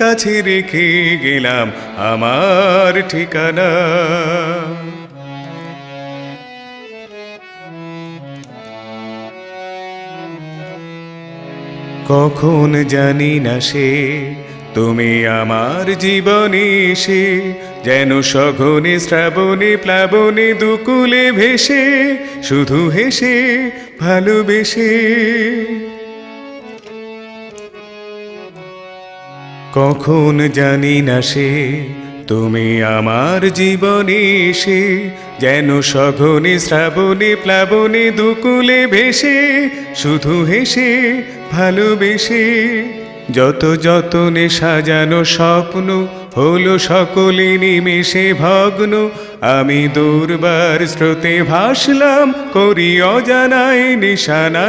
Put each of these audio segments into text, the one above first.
কাছে রেখে গেলাম আমার ঠিকানা। কখন জানি না সে, তুমি আমার জীবনে এসে, যেন সঘনে শ্রাবণে প্লাবনে দুকুলে ভেসে, শুধু হেসে ভালোবেসে। কখন জানি না সে, তুমি আমার জীবনে এসে, যেন সঘনে শ্রাবণে প্লাবনে দুকুলে ভেসে, শুধু হেসে, ভালোবেসে। যত যতনে সাজানো স্বপ্ন, হলো সকলে নিমেষে ভগ্ন। আমি দুর্বার স্রোতে ভাসলাম, করি অজানায় নিশানা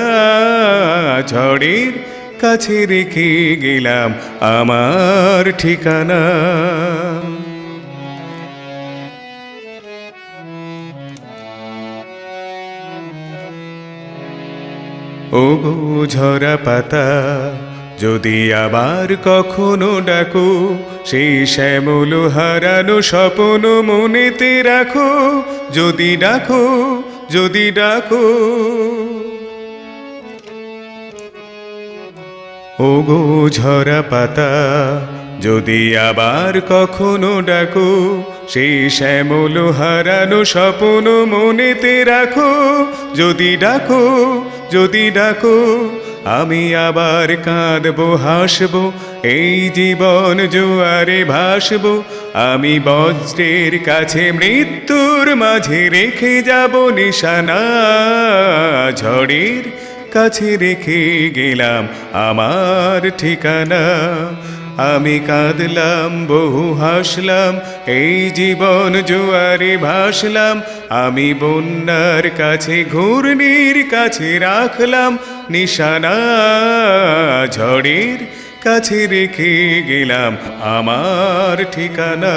ঝড়ের কাছে রেখে গেলাম আমার ঠিকানা। ও গো ঝরা পাতা, যদি আবার কখনো ডাকো সেই শ্যামল হারানো স্বপ্ন মনেতে রাখো। যদি ডাকো যদি ডাকো। ও গো ঝরা পাতা, যদি আবার কখনো ডাকো সেই শ্যামল হারানো স্বপ্ন মনেতে রাখো। যদি ডাকো যদি ডাকো, আমি আবার কাঁদবো, হাসব, এই জীবন জোয়ারে ভাসব। আমি বজ্রের কাছে মৃত্যুর মাঝে রেখে যাব নিশানা, ঝড়ের কাছে রেখে গেলাম আমার ঠিকানা। আমি কাঁদলাম, বহু হাসলাম, এই জীবন জোয়ারে ভাসলাম। আমি বন্যার কাছে, ঘূর্ণির কাছে রাখলাম নিশানা। ঝড়ের কাছে রেখে গেলাম আমার ঠিকানা।